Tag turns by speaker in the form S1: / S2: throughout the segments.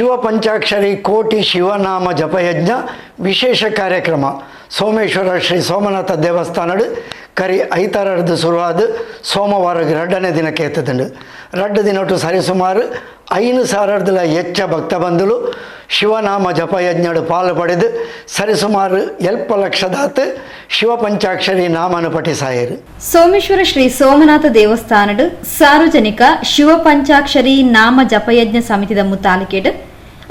S1: ಶಿವ ಪಂಚಾಕ್ಷರಿ ಕೋಟಿ ಶಿವನಾಮ ಜಪಯಜ್ಞ ವಿಶೇಷ ಕಾರ್ಯಕ್ರಮ. ಸೋಮೇಶ್ವರ ಶ್ರೀ ಸೋಮನಾಥ ದೇವಸ್ಥಾನಡು ಕರಿ ಐತಾರಡ್ದು ಶುರುವಾದ ಸೋಮವಾರ ಎರಡನೇ ದಿನಕ್ಕೆ ಎತ್ತದಂಡು ರಡ್ಡು ದಿನಟ್ಟು ಸರಿಸುಮಾರು ಐನು ಸಾವಿರದಲ ಹೆಚ್ಚ ಭಕ್ತ ಬಂಧುಗಳು ಶಿವನಾಮ ಜಪಯಜ್ಞಡು ಪಾಲು ಪಡೆದು ಸರಿಸುಮಾರು ಎಲ್ಪ ಲಕ್ಷದಾತ ಶಿವ ಪಂಚಾಕ್ಷರಿ ನಾಮನು ಪಠಿಸಾಯರು.
S2: ಸೋಮೇಶ್ವರ ಶ್ರೀ ಸೋಮನಾಥ ದೇವಸ್ಥಾನಡು ಸಾರ್ವಜನಿಕ ಶಿವ ಪಂಚಾಕ್ಷರಿ ನಾಮ ಜಪಯಜ್ಞ ಸಮಿತಿದ ಮುತಾಲಿಕೆಡ್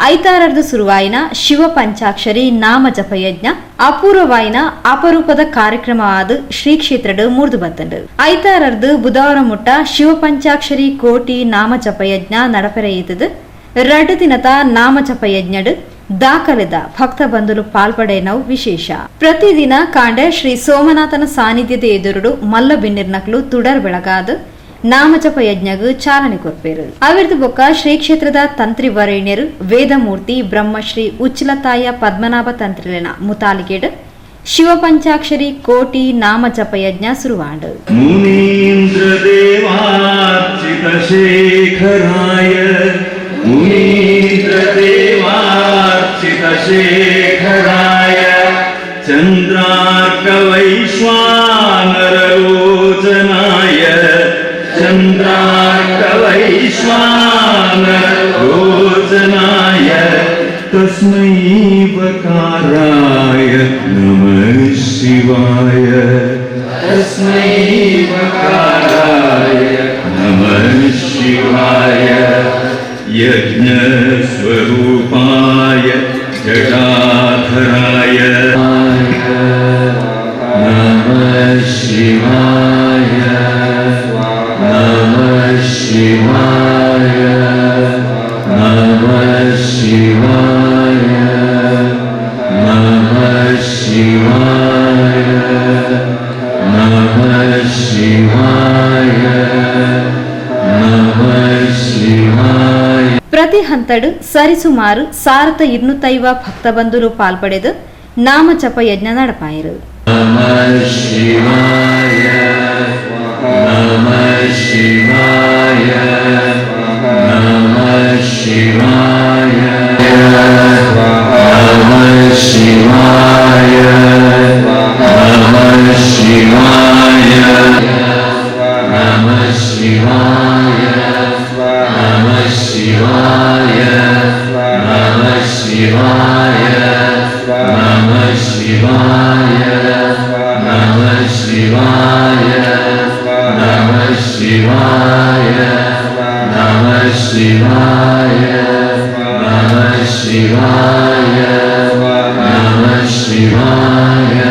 S2: ಐತಾರರ್ದು ಸುರುವಾಯಿನ ಶಿವ ಪಂಚಾಕ್ಷರಿ ನಾಮ ಜಪಯಜ್ಞ, ಅಪೂರ್ವವಾಯಿನ ಅಪರೂಪದ ಕಾರ್ಯಕ್ರಮವಾದ ಶ್ರೀ ಕ್ಷೇತ್ರಡು ಮೂರ್ದು ಬತ್ತಂಡು ಐತಾರರ್ದು ಬುಧವಾರ ಮುಟ್ಟ ಶಿವ ಪಂಚಾಕ್ಷರಿ ಕೋಟಿ ನಾಮ ಜಪಯಜ್ಞ ನಡಪರೆಯುತ್ತದೆ ರಡ್ ದಿನದ ನಾಮ ಜಪಯಜ್ಞಡು ದಾಖಲೆದ ಭಕ್ತ ಬಂಧುಲು ಪಾಲ್ಪಡೆನವು ವಿಶೇಷ. ಪ್ರತಿದಿನ ಕಾಂಡೆ ಶ್ರೀ ಸೋಮನಾಥನ ಸಾನ್ನಿಧ್ಯದ ಎದುರುಡು ಮಲ್ಲ ಬಿನ್ನಿರ್ನಕ್ಲು ತುಡರ್ ಬೆಳಗಾದ. ನಾಮಜಪ ಯಜ್ಞಗ ಚಾಲನೆ ಕೊರ್ಪೇರು ಅವಿರ್ದು ಬೊಕ್ಕ ಶ್ರೀ ಕ್ಷೇತ್ರದ ತಂತ್ರಿ ವರೇಣ್ಯರು, ವೇದಮೂರ್ತಿ, ಬ್ರಹ್ಮಶ್ರೀ ಉಚ್ಚಲತಾಯ ಪದ್ಮನಾಭ ತಂತ್ರಿಲೆನ ಮುತಾಲಿಗೇಡ್ ಶಿವಪಂಚಾಕ್ಷರಿ ಕೋಟಿ ನಾಮಜಪ ಯಜ್ಞ ಸುರುವಾಂಡ್.
S3: ಶೇಖರಾಯ ಶೇಖರಾಯ ಚಂದ್ರಾರ್ಕ ವೈಶ್ವಾ തസ്മൈവകാരായ നമ ശിവായ തസ്മൈവകാരായ നമ
S2: ശിവായ ಹಂತಡು ಸರಿಸುಮಾರು ಸಾರಥ ಭಕ್ತ ಭಕ್ತಬಂಧುರು ಪಾಲ್ಪಡೆದು ನಾಮಜಪ ಯಜ್ಞ ನಡಪಾಯಿರು
S3: ಶಿವಾಯ ಶಿವಾಯ शिवाय नमः शिवाय नमः शिवाय नमः शिवाय नमः शिवाय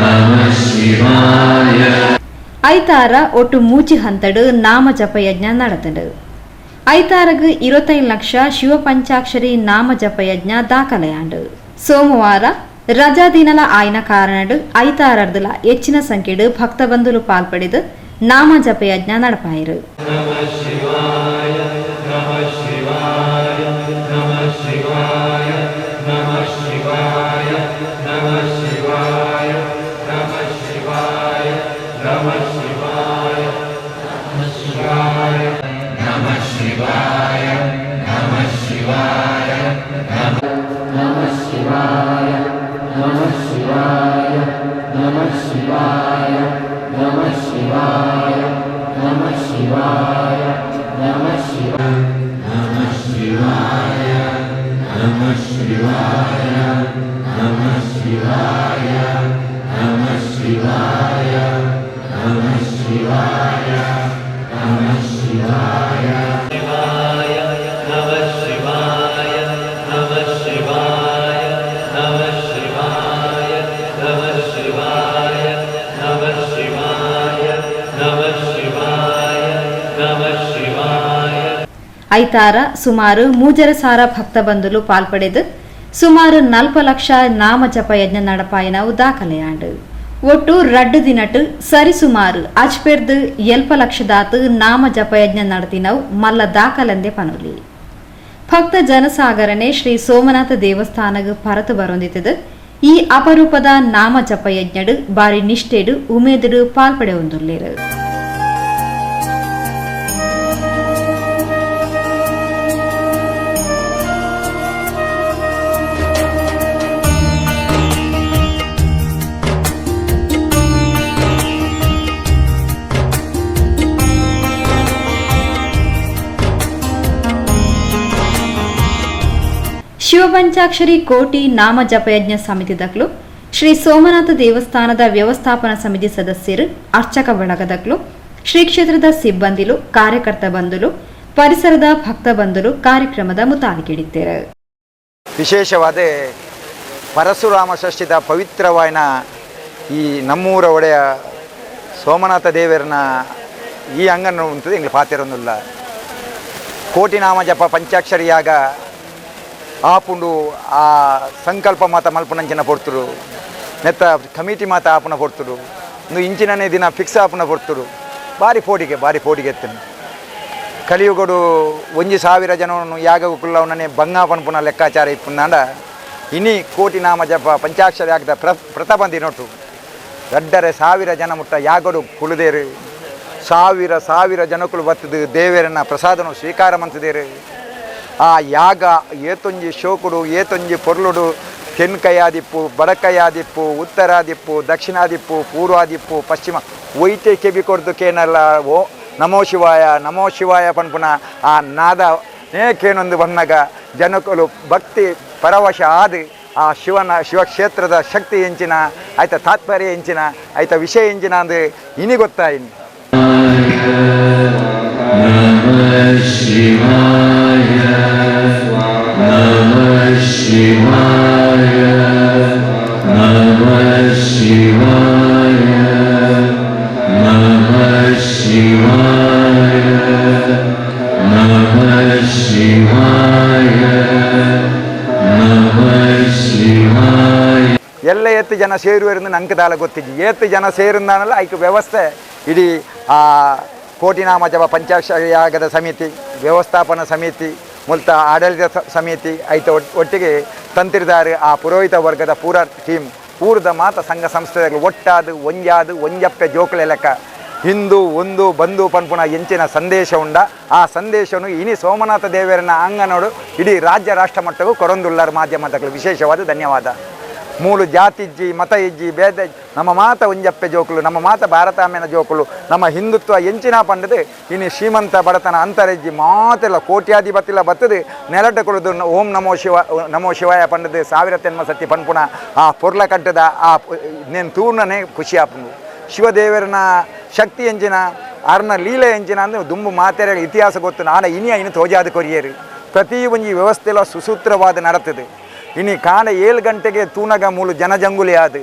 S3: नमः शिवाय
S2: ಐತಾರ ಒಟ್ಟು ಮೂಚಿ ಹಂತಡು ನಾಮಜಪ ಯಜ್ಞ ನಡತಡು ಐತಾರಗ್ ಇರುವತ್ತೈದು ಲಕ್ಷ ಶಿವ ಪಂಚಾಕ್ಷರಿ ನಾಮಜಪ ಯಜ್ಞ ದಾಖಲೆಯಾಂಡು ಸೋಮವಾರ ರಜಾ ದಿನಲ ಆಯ್ನ ಕಾರಣಡು ಐತಾರರ್ದುಲ ಹೆಚ್ಚಿನ ಭಕ್ತ ಭಕ್ತಬಂಧುಲು ಪಾಲ್ಪಡಿದು ನಾಮ ಜಪಯಜ್ಞ ನಡಪಾಯಿರು. ನಮ ಐತಾರ ಸುಮಾರು ಮೂಜರ ಸಾರ ಭಕ್ತ ಬಂಧುಲು ಪಾಲ್ಪಡೆದು ಸುಮಾರು ನಲ್ಪ ಲಕ್ಷ ನಾಮಜಪ ಯಜ್ಞ ನಡಪಾಯನವು ದಾಖಲೆಯಾಂಡು ಒಟ್ಟು ರಡ್ಡು ದಿನಟು ಸರಿಸುಮಾರು ಅಜ್ಪೆರ್ದು ಎಲ್ಪ ಲಕ್ಷದಾತು ನಾಮ ಜಪಯಜ್ಞ ನಡೆದಿನವು ಮಲ್ಲ ದಾಖಲೆಂದೆ ಪನುಲಿ. ಭಕ್ತ ಜನಸಾಗರನೆ ಶ್ರೀ ಸೋಮನಾಥ ದೇವಸ್ಥಾನಗ ಪರತು ಬರೊಂದಿತದು ಈ ಅಪರೂಪದ ನಾಮ ಜಪಯಜ್ಞಡು ಬಾರಿ ನಿಷ್ಠೆಡು ಉಮೇದುಡು ಪಾಲ್ಪಡೆ ಹೊಂದುಲ್ಲೇರು ಶಿವಪಂಚಾಕ್ಷರಿ ಕೋಟಿ ನಾಮ ಜಪಯಜ್ಞ ಸಮಿತಿ ದಕ್ಲು ಶ್ರೀ ಸೋಮನಾಥ ದೇವಸ್ಥಾನದ ವ್ಯವಸ್ಥಾಪನಾ ಸಮಿತಿ ಸದಸ್ಯರು, ಅರ್ಚಕ ಬಳಗದಕ್ಲು ಶ್ರೀ ಕ್ಷೇತ್ರದ ಸಿಬ್ಬಂದಿಲು, ಕಾರ್ಯಕರ್ತ ಬಂಧುಲು, ಪರಿಸರದ ಭಕ್ತ ಬಂಧುಲು ಕಾರ್ಯಕ್ರಮದ ಮುತಾಲಿಕಿಡಿದ್ದೇರು
S4: ವಿಶೇಷವಾದ ಪರಶುರಾಮ ಷಷ್ಠಿದ ಪವಿತ್ರವಾಯಿನ ಈ ನಮ್ಮೂರ ಒಡೆಯ ಸೋಮನಾಥ ದೇವರನ ಈ ಅಂಗನ ಉಂಟು ಪಾತಿರೊಂದುಲ್ಲ ಕೋಟಿ ನಾಮ ಜಪ ಪಂಚಾಕ್ಷರಿಯಾಗ ಆಪುಂಡು ಆ ಸಂಕಲ್ಪ ಮಾತ ಮಲ್ಪನಂಚಿನ ಪೊರ್ತುರು. ನೆತ್ತ ಕಮಿಟಿ ಮಾತ ಆಪುನ ಪೊರ್ತುರು. ಒಂದು ಇಂಚಿನನೇ ದಿನ ಫಿಕ್ಸ್ ಆಪುನ ಪೊರ್ತುರು. ಭಾರಿ ಪೋಡಿಗೆ ಭಾರಿ ಪೋಡಿಗೆ ಎತ್ತೇನೆ. ಕಲಿಯುಗಡು ಒಂಜಿ ಸಾವಿರ ಜನವನ್ನು ಯಾಗ ಕುಲ್ಲವನೇ ಬಂಗಾಪನ ಪುನಃ ಲೆಕ್ಕಾಚಾರ ಇಪ್ಪುಂದಾಂಡ, ಇನಿ ಕೋಟಿ ನಾಮ ಜಪ ಪಂಚಾಕ್ಷರ ಯಾಗದ ಪ್ರ ಪ್ರತಾಪಂದಿ ನೋಟು. ದಡ್ಡರೆ ಸಾವಿರ ಜನ ಮುಟ್ಟ ಯಾಗಡು ಕುಲುದೇರು ಸಾವಿರ ಸಾವಿರ ಜನಕ್ಕಳು ಬತ್ತದು ದೇವರನ್ನ ಪ್ರಸಾದನು ಸ್ವೀಕಾರ ಮಂತಿದೇರು. ಆ ಯಾಗ, ಏತೊಂಜಿ ಶೋಕುಡು, ಏತೊಂಜಿ ಪೊರ್ಲುಡು ತೆನ್ಕಯಾದಿಪ್ಪು ಬಡಕಯಾದಿಪ್ಪು, ಉತ್ತರಾದಿಪ್ಪು, ದಕ್ಷಿಣಾದಿಪ್ಪು, ಪೂರ್ವಾದಿಪ್ಪು, ಪಶ್ಚಿಮ ಒಯ್ತೆ ಕೆಬಿ ಕೊಡ್ದು ಕೇನಲ್ಲ ಓ, ನಮೋ ಶಿವಾಯ ನಮೋ ಶಿವಾಯ ಪನ್ಪುನ, ಆ ನಾದ ಏಕೇನೊಂದು ಬಂದಾಗ ಜನಕಲು ಭಕ್ತಿ ಪರವಶ ಆದಿ, ಆ ಶಿವನ, ಶಿವಕ್ಷೇತ್ರದ ಶಕ್ತಿ ಎಂಚಿನ, ಆಯ್ತ ತಾತ್ಪರ್ಯ ಎಂಚಿನ, ಆಯ್ತ ವಿಷಯ ಎಂಚಿನ ಅಂದ್ರೆ ಇನಿ ಗೊತ್ತಾಯಿನಿ.
S3: Namah
S4: ಎಲ್ಲ ಎತ್ತು ಜನ ಸೇರುವರಿಂದ ನಂಗೆ ದಾಲ ಗೊತ್ತಿಜ್ಜಿ ಏತ್ತು ಜನ ಸೇರುಂದಾನಲ್ಲ ಐಕ್ ವ್ಯವಸ್ಥೆ, ಇಡೀ ಆ ಕೋಟಿನಾಮ ಜಪ ಯಾಗದ ಸಮಿತಿ, ವ್ಯವಸ್ಥಾಪನಾ ಸಮಿತಿ ಮುಲ್ತ ಆಡಳಿತ ಸಮಿತಿ ಐತ ಒಟ್- ಒಟ್ಟಿಗೆ ತಂತ್ರಿದಾರು ಆ ಪುರೋಹಿತ ವರ್ಗದ ಪೂರ ಟೀಮ್ ಪೂರ್ದ ಮಾತ ಸಂಘ ಸಂಸ್ಥೆಗಳು. ಒಟ್ಟಾದು ಒಂಜಾದು ಒಂಜಪ್ಪೆ ಜೋಕಳೆ ಲೆಕ್ಕ. ಹಿಂದೂ, ಒಂದು, ಬಂಧು, ಪನ್ಪುನ ಎಂಚಿನ ಸಂದೇಶ ಉಂಡ. ಆ ಸಂದೇಶವನ್ನು ಇನಿ ಸೋಮನಾಥ ದೇವರನ ಅಂಗನೋಡು ಇಡೀ ರಾಜ್ಯ ರಾಷ್ಟ್ರ ಮಟ್ಟಕ್ಕೂ ಕೊರೊಂದುಳ್ಳಾರ ಮಾಧ್ಯಮದಗಳು ವಿಶೇಷವಾದ ಧನ್ಯವಾದ. ಮೂಲು ಜಾತಿ ಇಜ್ಜಿ, ಮತ ಇಜ್ಜಿ, ಭೇದ ನಮ್ಮ ಮಾತ ಒಂಜಪ್ಪೆ ಜೋಕುಲು, ನಮ್ಮ ಮಾತ ಭಾರತಾಮ್ಯನ ಜೋಕುಲು, ನಮ್ಮ ಹಿಂದುತ್ವ ಎಂಚಿನ ಪಂಡದೆ ಇನ್ನು ಶ್ರೀಮಂತ ಬಡತನ ಅಂತರಜ್ಜಿ ಮಾತೆಲ್ಲ ಕೋಟ್ಯಾಧಿಪತಿಲ ಬತ್ತದೆ, ನೆಲಟ ಕುಳಿದು ಓಂ ನಮೋ ಶಿವ ನಮೋ ಶಿವಾಯ ಪಂಡದು ಸಾವಿರ ತೆನ್ಮ ಸತಿ ಪನ್ಪುನ, ಆ ಪೊರ್ಲ ಕಟ್ಟದ, ಆ ನೇನು ತೂರ್ಣನೇ ಖುಷಿ ಆಪುಂಡು. ಶಿವದೇವರನ ಶಕ್ತಿ ಎಂಜಿನ ಅರ್ನ ಲೀಲೆ ಎಂಜಿನ ಅಂದ್ರೆ ದುಂಬು ಮಾತೆರ ಇತಿಹಾಸ ಗೊತ್ತು, ನಾನು ಇನಿಯ ಇನ್ನು ತೋಜಾದ ಕೊರಿಯರು. ಪ್ರತಿ ಒಂಜಿ ವ್ಯವಸ್ಥೆಲ ಸುಸೂತ್ರವಾದ ನಡತದೆ ಇನ್ನು ಕಾಲ ಏಳು ಗಂಟೆಗೆ ತೂನಗ ಮೂಲು ಜನಜಂಗುಲಿ ಆದ.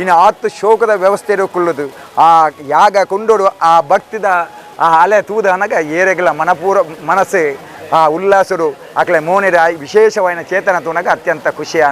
S4: ಇನ್ನು ಆತು ಶೋಕದ ವ್ಯವಸ್ಥೆ ಇರೋಕೊಳ್ಳೋದು. ಆ ಯಾಗ ಕೊಂಡೋಡು ಆ ಭಕ್ತಿದ ಆ ಅಲೆ ತೂದ ಅನಗ ಏರೆಗಳ ಮನಪೂರ ಮನಸ್ಸು. ಆ ಉಲ್ಲಾಸರು, ಆಕಳೆ ಮೋನೆರ ವಿಶೇಷವಾದ ಚೇತನ ತೂನಗ ಅತ್ಯಂತ ಖುಷಿಯ